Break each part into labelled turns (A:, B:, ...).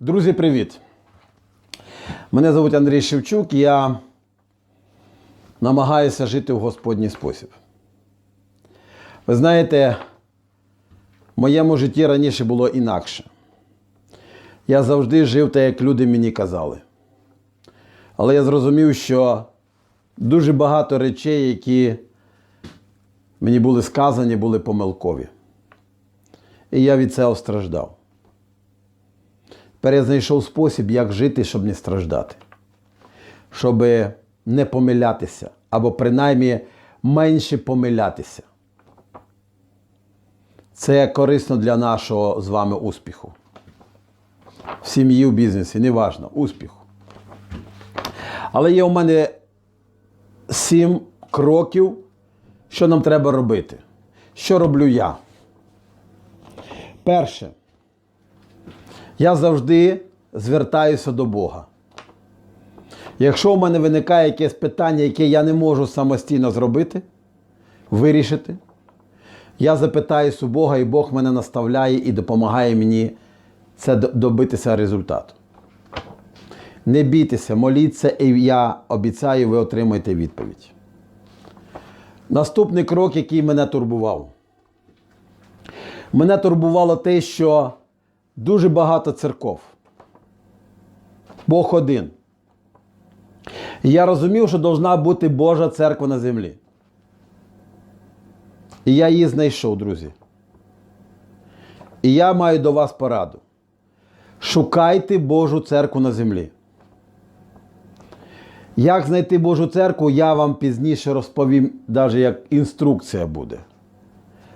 A: Друзі, привіт! Мене звуть Андрій Шевчук. Я намагаюся жити в Господній спосіб. Ви знаєте, в моєму житті раніше було інакше. Я завжди жив так, як люди мені казали. Але я зрозумів, що дуже багато речей, які мені були сказані, були помилкові. І я від цього страждав. Тепер я знайшов спосіб, як жити, щоб не страждати, щоб не помилятися, або принаймні менше помилятися. Це корисно для нашого з вами успіху. В сім'ї, в бізнесі, неважно, успіху. Але є у мене сім кроків, що нам треба робити. Що роблю я? Перше. Я завжди звертаюся до Бога. Якщо у мене виникає якесь питання, яке я не можу самостійно зробити, вирішити, я запитаюсь у Бога, і Бог мене наставляє і допомагає мені це добитися результату. Не бійтеся, моліться, і я обіцяю, ви отримаєте відповідь. Наступний крок, який мене турбував. Мене турбувало те, що дуже багато церков. Бог один. Я розумів, що повинна бути Божа церква на землі. І я її знайшов, друзі. І я маю до вас пораду. Шукайте Божу церкву на землі. Як знайти Божу церкву, я вам пізніше розповім, навіть як інструкція буде.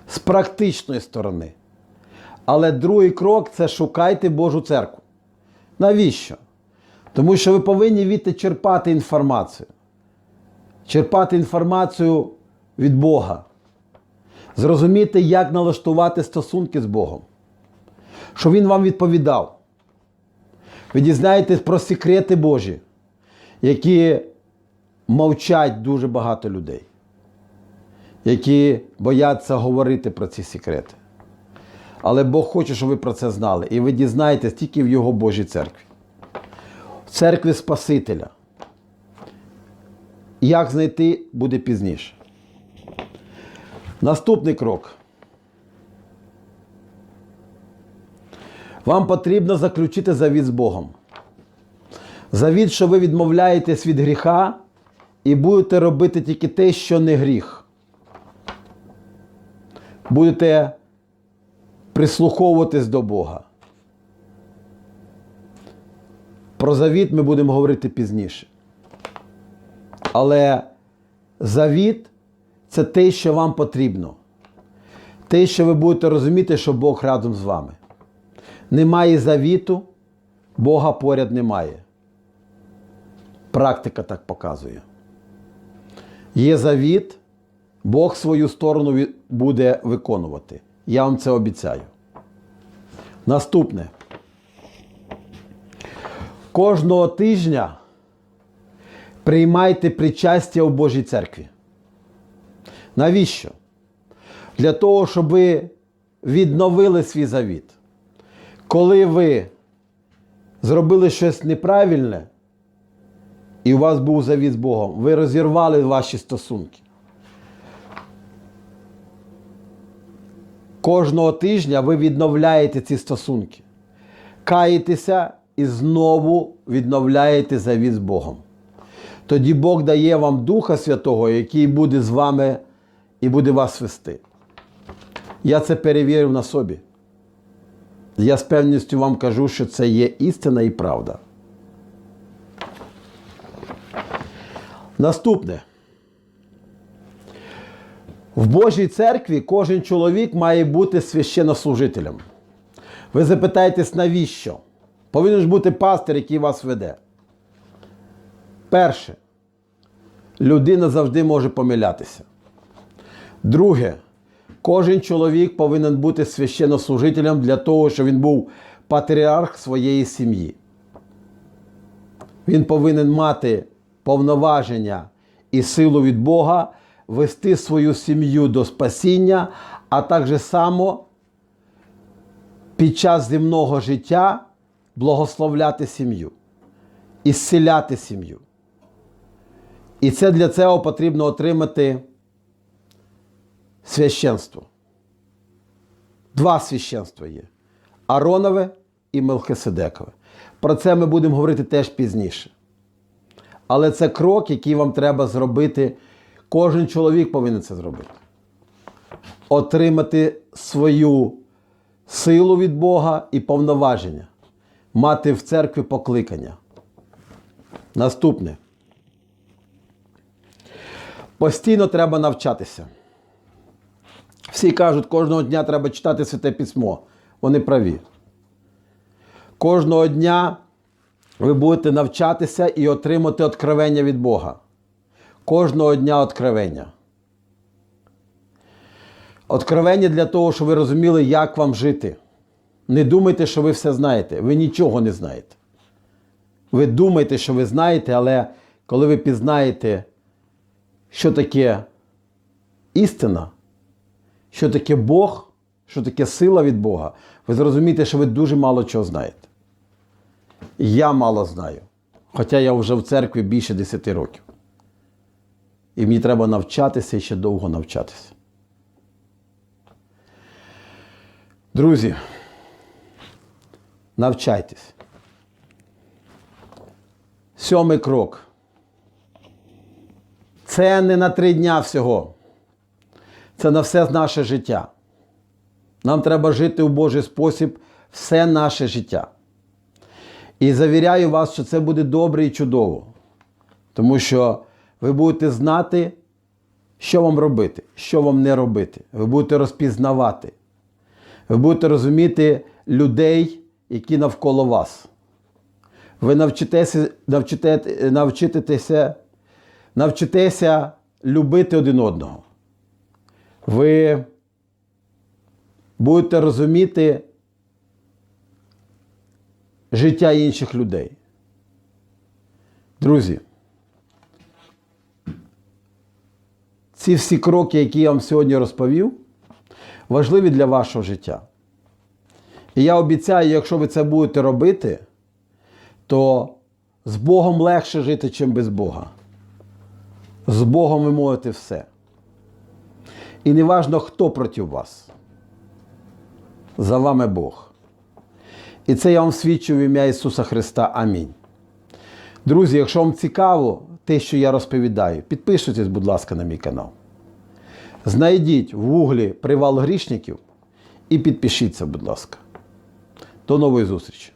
A: З практичної сторони. Але другий крок це шукайте Божу церкву. Навіщо? Тому що ви повинні віти черпати інформацію. Черпати інформацію від Бога. Зрозуміти, як налаштувати стосунки з Богом. Щоб Він вам відповідав. Ви дізнаєтесь про секрети Божі, які мовчать дуже багато людей, які бояться говорити про ці секрети. Але Бог хоче, щоб ви про це знали. І ви дізнаєтесь тільки в Його Божій церкві. В церкві Спасителя. Як знайти, буде пізніше. Наступний крок. Вам потрібно заключити завіт з Богом. Завіт, що ви відмовляєтесь від гріха і будете робити тільки те, що не гріх. Будете прислуховуватись до Бога. Про завіт ми будемо говорити пізніше. Але завіт це те, що вам потрібно. Те, що ви будете розуміти, що Бог разом з вами. Немає завіту, Бога поряд немає. Практика так показує. Є завіт, Бог свою сторону буде виконувати. Я вам це обіцяю. Наступне. Кожного тижня приймайте причастя у Божій церкві. Навіщо? Для того, щоб ви відновили свій завіт. Коли ви зробили щось неправильне, і у вас був завіт з Богом, ви розірвали ваші стосунки. Кожного тижня ви відновляєте ці стосунки. Каєтеся і знову відновляєте завіт з Богом. Тоді Бог дає вам Духа Святого, який буде з вами і буде вас вести. Я це перевірив на собі. Я з певністю вам кажу, що це є істина і правда. Наступне. В Божій церкві кожен чоловік має бути священнослужителем. Ви запитаєтесь, навіщо? Повинен ж бути пастир, який вас веде. Перше, людина завжди може помилятися. Друге, кожен чоловік повинен бути священнослужителем для того, щоб він був патріарх своєї сім'ї. Він повинен мати повноваження і силу від Бога вести свою сім'ю до спасіння, а також само під час земного життя благословляти сім'ю, ісціляти сім'ю. І це для цього потрібно отримати священство. Два священства є: Аронове і Мелхиседекове. Про це ми будемо говорити теж пізніше. Але це крок, який вам треба зробити. Кожен чоловік повинен це зробити. Отримати свою силу від Бога і повноваження, мати в церкві покликання. Наступне. Постійно треба навчатися. Всі кажуть, кожного дня треба читати святе письмо. Вони праві. Кожного дня ви будете навчатися і отримати откровення від Бога. Кожного дня откровення. Откровення для того, щоб ви розуміли, як вам жити. Не думайте, що ви все знаєте. Ви нічого не знаєте. Ви думаєте, що ви знаєте, але коли ви пізнаєте, що таке істина, що таке Бог, що таке сила від Бога, ви зрозумієте, що ви дуже мало чого знаєте. Я мало знаю. Хоча я вже в церкві більше 10 років. І мені треба навчатися і ще довго навчатися. Друзі, навчайтесь. Сьомий крок. Це не на три дня всього. Це на все наше життя. Нам треба жити у Божий спосіб все наше життя. І завіряю вас, що це буде добре і чудово. Тому що ви будете знати, що вам робити, що вам не робити. Ви будете розпізнавати. Ви будете розуміти людей, які навколо вас. Ви навчитеся, навчите, навчитеся, навчитеся любити один одного. Ви будете розуміти життя інших людей. Друзі, ці всі кроки, які я вам сьогодні розповів, важливі для вашого життя. І я обіцяю, якщо ви це будете робити, то з Богом легше жити, чим без Бога. З Богом ви можете все. І не важно, хто проти вас. За вами Бог. І це я вам свідчу в ім'я Ісуса Христа. Амінь. Друзі, якщо вам цікаво те, що я розповідаю, підписуйтесь, будь ласка, на мій канал. Знайдіть в гуглі привал грішників і підпишіться, будь ласка. До нової зустрічі!